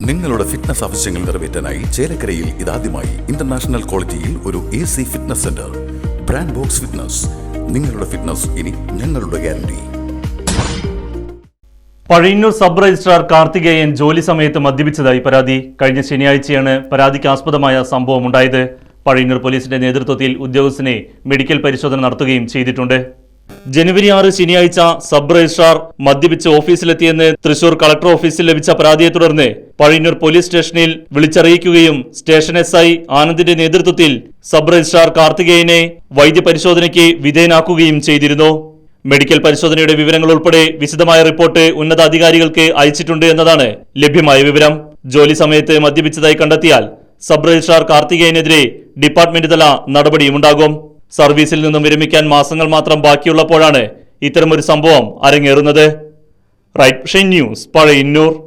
നിങ്ങളുടെ ഫിറ്റ്നസ് ആവശ്യങ്ങൾ നിറവേറ്റാനായി ചേലക്കരയിൽ ഇതാദ്യമായി ഇന്റർനാഷണൽ ക്വാളിറ്റിയിൽ ഒരു A C fitness centre brand box fitness നിങ്ങളുടെ ഫിറ്റ്നസ് ഇനി ഞങ്ങളുടെ guarantee Pazhayannur sub registrar Karthikeyan ജോലി സമയത്ത് മദ്യപിച്ചതായി പരാതി. കഴിഞ്ഞ ശനിയാഴ്ചയാണ് പരാതിക്ക് ആസ്പദമായ സംഭവം ഉണ്ടായത് പഴയന്നൂർ പോലീസിന്റെ നേതൃത്വത്തിൽ ഉദ്യോഗസ്ഥനെ മെഡിക്കൽ പരിശോധന നടത്തുകയും ചെയ്തിട്ടുണ്ട്. ജനുവരി ആറ് ശനിയാഴ്ച സബ് രജിസ്ട്രാർ മദ്യപിച്ച് ഓഫീസിലെത്തിയെന്ന് തൃശൂർ കളക്ടർ ഓഫീസിൽ ലഭിച്ച പരാതിയെ തുടർന്ന് പഴയന്നൂർ പോലീസ് സ്റ്റേഷനിൽ വിളിച്ചറിയിക്കുകയും സ്റ്റേഷൻ എസ് ഐ ആനന്ദിന്റെ നേതൃത്വത്തിൽ സബ് രജിസ്ട്രാർ കാർത്തികേയനെ വൈദ്യപരിശോധനയ്ക്ക് വിധേയനാക്കുകയും ചെയ്തിരുന്നു. മെഡിക്കൽ പരിശോധനയുടെ വിവരങ്ങൾ ഉൾപ്പെടെ വിശദമായ റിപ്പോർട്ട് ഉന്നത അധികാരികൾക്ക് അയച്ചിട്ടുണ്ട് എന്നതാണ് ലഭ്യമായ വിവരം. ജോലി സമയത്ത് മദ്യപിച്ചതായി കണ്ടെത്തിയാൽ സബ് രജിസ്ട്രാർ കാർത്തികേയനെതിരെ ഡിപ്പാർട്ട്മെന്റ് തല നടപടിയുമുണ്ടാകും. സർവീസിൽ നിന്നും വിരമിക്കാൻ മാസങ്ങൾ മാത്രം ബാക്കിയുള്ളപ്പോഴാണ് ഇത്തരമൊരു സംഭവം അരങ്ങേറുന്നത്. Right news Pazhayannur.